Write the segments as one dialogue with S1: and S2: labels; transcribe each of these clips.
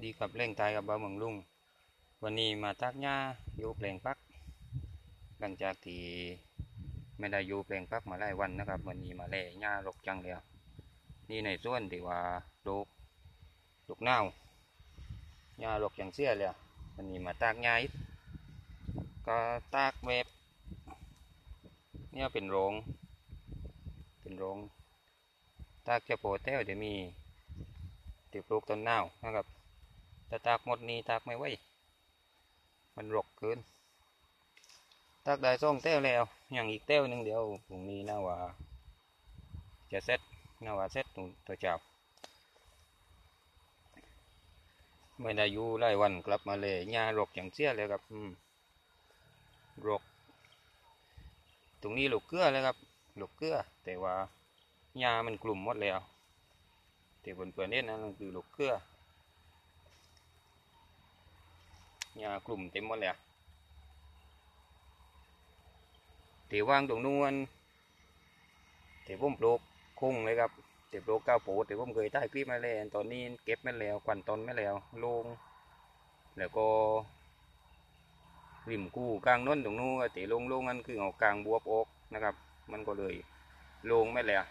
S1: ดีกับเร่งตายกับบ่าวเมืองลุง วันนี้มาตักหญ้าอยู่แปลงพัก หลังจากที่ไม่ได้อยู่แปลงพักมาหลายวันนะครับ วันนี้มาแล่หญ้ารกจังแล้วนี่ในส่วนที่ว่าลูกลูกเน่าวหญ้ารกจังเสียเลยอะวันนี้มาตากหญ้าอีกก็ตากแบบเนี่ยเป็นโรงเป็นโรงตากเฉพาะแต้วจะมีติปลูกต้นนาวนะครับ แต่ตากหมดนี้ตากไม่ไหวมันรกเกินตากได้สองแต้วแล้ว อย่างอีกแต้วหนึ่งเดียวพรุ่งนี้น่าว่าจะเสร็จน่าว่าเสร็จตรงตัวจ้าไม่ได้อยู่หลายวันกลับมาเลยหญ้ารกอย่างเสียเลยครับรก ตรงนี้ลูกเกลือเลยครับลูกเกลือ แต่ว่าหญ้ามันกลุ่มหมดแล้วแต่บนเปลือกนี่นั่นคือลูกเกลือ หญ้ากลุ่มเต็มหมดแล้วแต่ว่างตรงนู้นแต่มปลูกคงเลยครับแต่ปลูกก้าวโปแต่มเคยถ่ายคลิปมาแล้วตอนนี้เก็บไม่แล้วควันตอนไม่แล้วลงแล้วก็ริมกู้กลางน้นตรงนู้นแต่ลงลงนั่นคือเอากลางบวบอกนะครับ มันก็เลยลงไม่แล้ว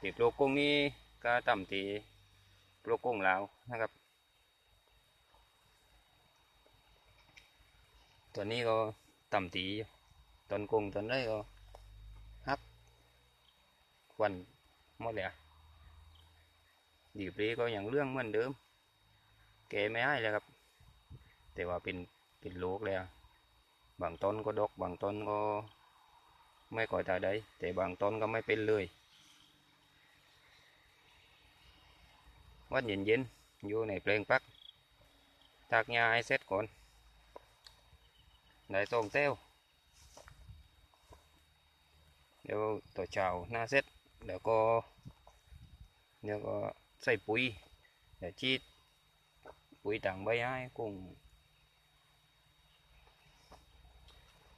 S1: ตีโปรกงนี้ก็ต่ำตีโปรกงแล้วนะครับ ตัวนี้ก็ต่ำตีต้นกงต้นได้ก็ฮักควันหมดแล้วดีปรีก็อย่างเรื่องเหมือนเดิมแกไม่ให้แล้วครับ แต่ว่าเป็นเป็นลูกแล้วบางต้นก็ดกบางต้นก็ไม่ก่อยตาได้แต่บางต้นก็ไม่เป็นเลยวัดเย็นๆอยู่ในเพลงปักตากหญ้าให้เสร็จก่อน ได้ส่งเต้วเดี๋ยวตัวเช้าหน้าเสร็จเดี๋ยวก็เดี๋ยวก็ใส่ปุ๋ยเดี๋ยวชีดปุ๋ยต่างใบให้กุ้ง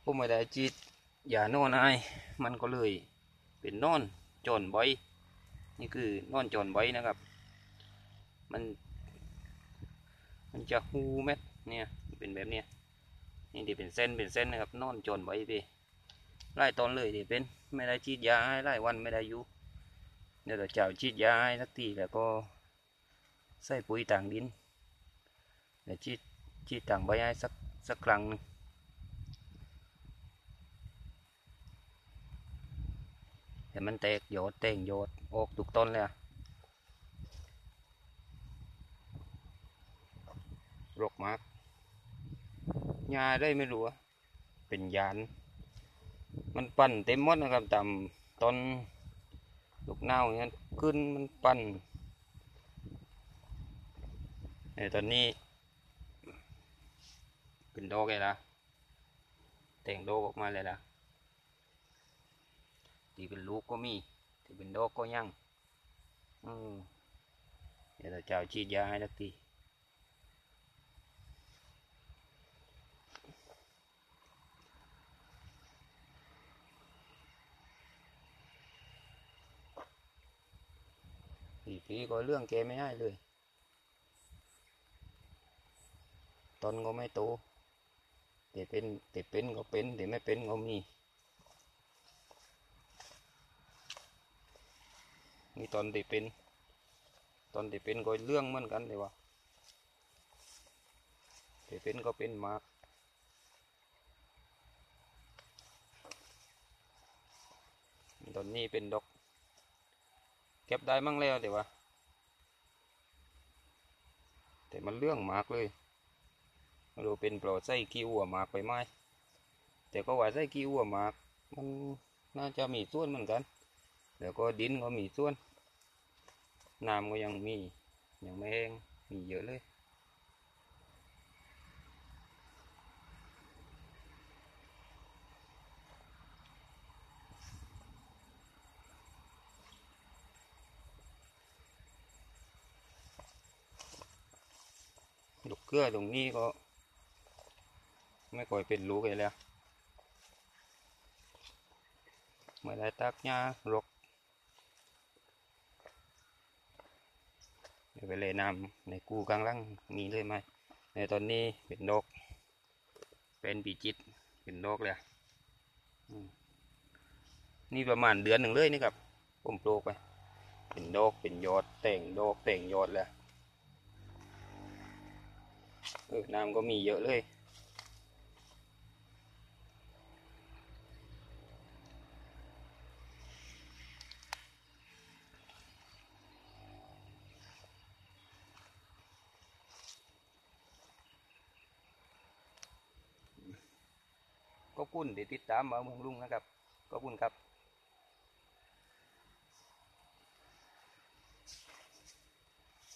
S1: กุ้งไม่ได้ชีดยาโน่นให้มันก็เลยเป็นนอนจนใบนี่คือนอนจนใบนะครับ มัน มันจะหูเม็ดเนี่ยเป็นแบบเนี้ย นี่ที่เป็นเส้นเป็นเส้นนะครับนอนจนไว้พี่ไล่ตอนเลยที่เป็นไม่ได้ฉีดยาให้ไล่วันไม่ได้อยู่เดี๋ยวเราเจ้าฉีดยาให้สักทีแล้วก็ใส่ปุ๋ยต่างดินเดี๋ยวฉีดฉีดต่างใบให้สักสักครั้งหนึ่งเห็นมันแตกยอดแต่งยอดออกทุกต้นเลยอะรกมาก ยาได้ไม่รู้อะเป็นยาน มันปั่นเต็มมดนะครับตามต้นลูกนาวเนี่ยขึ้นมันปั่นในตอนนี้เป็นโดอกไงล่ะแต่งโดอกออกมาเลยละที่เป็นลูกก็มีที่เป็นโดกก็ยังอืมเดี๋ยวเราจะเอาฉีดยาให้สักที ปีก็เรื่องแกไม่ให้เลยตอนก็ไม่โตแต่เป็นแต่เป็นก็เป็นแต่ไม่เป็นก็มี นี่ตอนที่เป็น ตอนที่เป็นก็เรื่องเหมือนกันเลยว่าแต่เป็นก็เป็นมากตอนนี้เป็นดอก เก็บได้มั่งแล้วแต่ว่า แต่มันเรื่องมากเลยไม่รู้เป็นปลอดไส้กี้วัวมากไปไหมแต่ก็ว่าไส้กี้วัวมาก มันน่าจะมีส่วนเหมือนกันแล้วก็ดินก็มีส่วนน้ำก็ยังมียังไม่แห้งมีเยอะเลย เกลือตรงนี้ก็ ไม่ค่อยเป็นลูกเลยแล้วไม่ได้ตักหญ้ารกเดี๋ยวไปเลยน้ำในกูกลางล่างมีเลยไหมในตอนนี้เป็นดอก เป็นปีจิต เป็นดอกเลยนี่ประมาณเดือนหนึ่งเลยนี่ครับผมปลูกไป เป็นดอกเป็นยอดแต่งดอกแต่งยอดเลย เออน้ำก็มีเยอะเลย ก็คุณที่ติดตามมาเมืองลุงนะครับ ก็คุณครับ